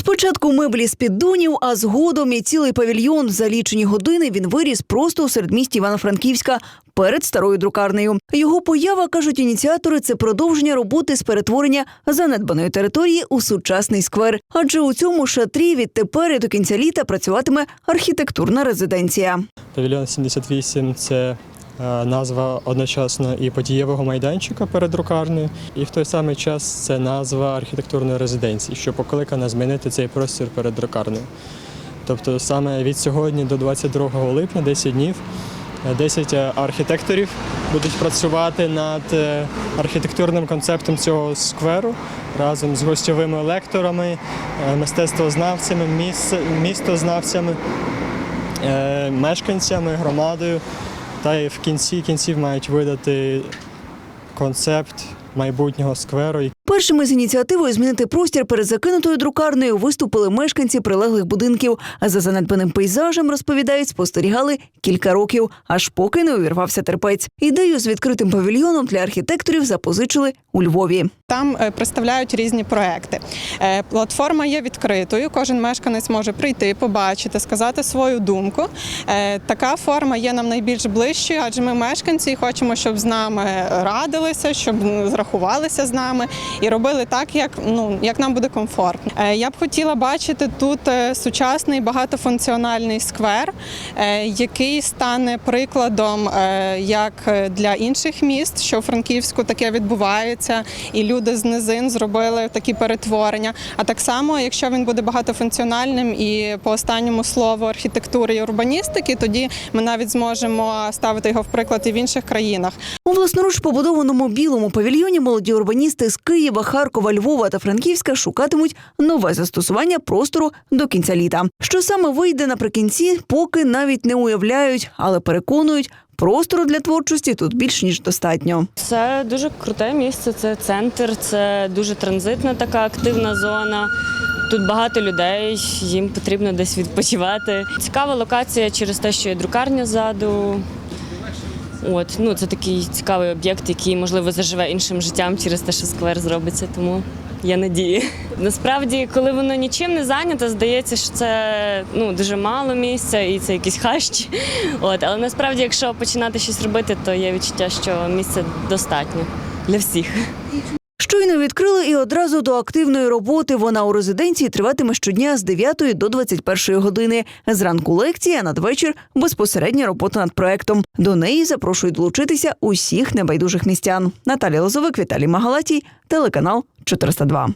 Спочатку меблі з піддонів, а згодом і цілий павільйон за лічені години він виріс просто у середмісті Івано-Франківська перед старою друкарнею. Його поява кажуть ініціатори. Це продовження роботи з перетворення занедбаної території у сучасний сквер. Адже у цьому шатрі відтепер і до кінця літа працюватиме архітектурна резиденція. Павільйон 78 це назва одночасно і подієвого майданчика перед друкарнею, і в той самий час це назва архітектурної резиденції, що покликана змінити цей простір перед друкарнею. Тобто саме від сьогодні до 22 липня, 10 днів, е, 10 архітекторів будуть працювати над е, архітектурним концептом цього скверу разом з гостьовими лекторами, е, мистецтвознавцями, міс- містознавцями е, мешканцями, громадою, та й в кінці кінців мають видати концепт майбутнього скверу. Першими з ініціативою змінити простір перед закинутою друкарнею виступили мешканці прилеглих будинків. А за занедбаним пейзажем розповідають, спостерігали кілька років, аж поки не увірвався терпець. Ідею з відкритим павільйоном для архітекторів запозичили у Львові. Там е, представляють різні проекти. Е, Платформа є відкритою. Кожен мешканець може прийти, побачити, сказати свою думку. Е, Така форма є нам найбільш ближчою, адже ми мешканці і хочемо, щоб з нами радилися, щоб зрахувалися з нами і робили так, як ну як нам буде комфортно. Е, Я б хотіла бачити тут е, сучасний багатофункціональний сквер, е, який стане прикладом як для інших міст, що у Франківську таке відбувається, і люди з низин зробили такі перетворення. А так само, якщо він буде багатофункціональним і по останньому слову архітектури і урбаністики, тоді ми навіть зможемо ставити його в приклад і в інших країнах. У власноруч побудованому білому павільйоні молоді урбаністи з Києва, Харкова, Львова та Франківська шукатимуть нове застосування простору до кінця літа. Що саме вийде наприкінці, поки навіть не уявляють, але переконують, простору для творчості тут більш ніж достатньо. Це дуже круте місце, це центр, це дуже транзитна така активна зона. Тут багато людей, їм потрібно десь відпочивати. Цікава локація через те, що є друкарня ззаду. От, ну, це такий цікавий об'єкт, який, можливо, заживе іншим життям через те, що сквер зробиться. Тому я надію. Насправді, коли воно нічим не зайнято, здається, що це ну, дуже мало місця і це якісь хащі. От, але насправді, якщо починати щось робити, то є відчуття, що місця достатньо для всіх. Щойно відкрили і одразу до активної роботи. Вона у резиденції триватиме щодня з 9 до 21 години. Зранку лекція, надвечір безпосередня робота над проектом. До неї запрошують долучитися усіх небайдужих містян. Наталія Лозовик, Віталій Магалатій, телеканал 402.